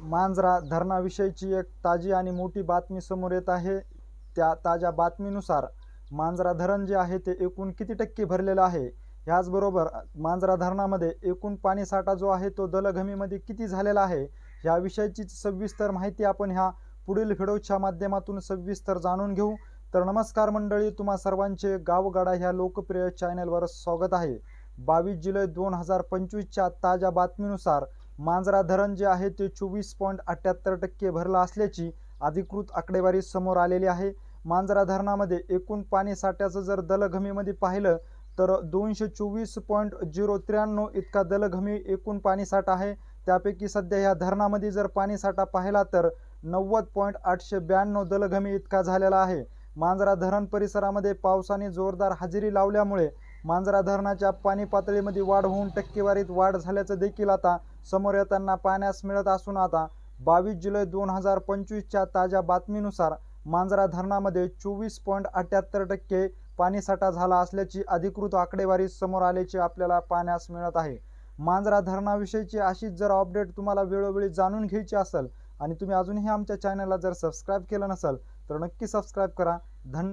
मांजरा धरणाविषयीची एक ताजी आणि मोठी बातमी समोर येत आहे. त्या ताज्या बातमीनुसार मांजरा धरण जे आहे ते एकूण किती टक्के भरलेलं आहे? ह्याचबरोबर मांजरा धरणामध्ये एकूण पाणीसाठा जो आहे तो दलघमीमध्ये किती झालेला आहे? याविषयीची सविस्तर माहिती आपण ह्या पुढील व्हिडिओच्या माध्यमातून सविस्तर जाणून घेऊ. तर नमस्कार मंडळी तुम्हा सर्वांचे गावगाडा ह्या लोकप्रिय चॅनलवर स्वागत आहे. बावीस जुलै दोन हजार पंचवीसच्या ताज्या बातमीनुसार मांजरा धरण जे आहे ते चोवीस पॉईंट अठ्ठ्याहत्तर टक्के भरलं असल्याची अधिकृत आकडेवारी समोर आलेली आहे. मांजरा धरणामध्ये एकूण पाणी साठ्याचं जर दलघमीमध्ये पाहिलं तर दोनशे चोवीस पॉईंट झिरो त्र्याण्णव इतका दलघमी एकूण पाणीसाठा आहे. त्यापैकी सध्या ह्या धरणामध्ये जर पाणीसाठा पाहिला तर नव्वद पॉईंट आठशे ब्याण्णव दलघमी इतका झालेला आहे. मांजरा धरण परिसरामध्ये पावसाने जोरदार हजेरी लावल्यामुळे मांजरा धरणाच्या पाणी पातळीमध्ये वाढ होऊन टक्केवारीत वाढ झाल्याचं देखील आता समोर येताना पाहण्यास मिळत असून आता बावीस जुलै दोन हजार पंचवीसच्या ताज्या बातमीनुसार मांजरा धरणामध्ये चोवीस पॉईंट अठ्ठ्याहत्तर टक्के पाणीसाठा झाला असल्याची अधिकृत आकडेवारी समोर आल्याचे आपल्याला पाहण्यास मिळत आहे. मांजरा धरणाविषयीची अशीच जर अपडेट तुम्हाला वेळोवेळी जाणून घ्यायची असेल आणि तुम्ही अजूनही आमच्या चॅनलला जर सबस्क्राईब केलं नसेल तर नक्की सबस्क्राईब करा. धन्य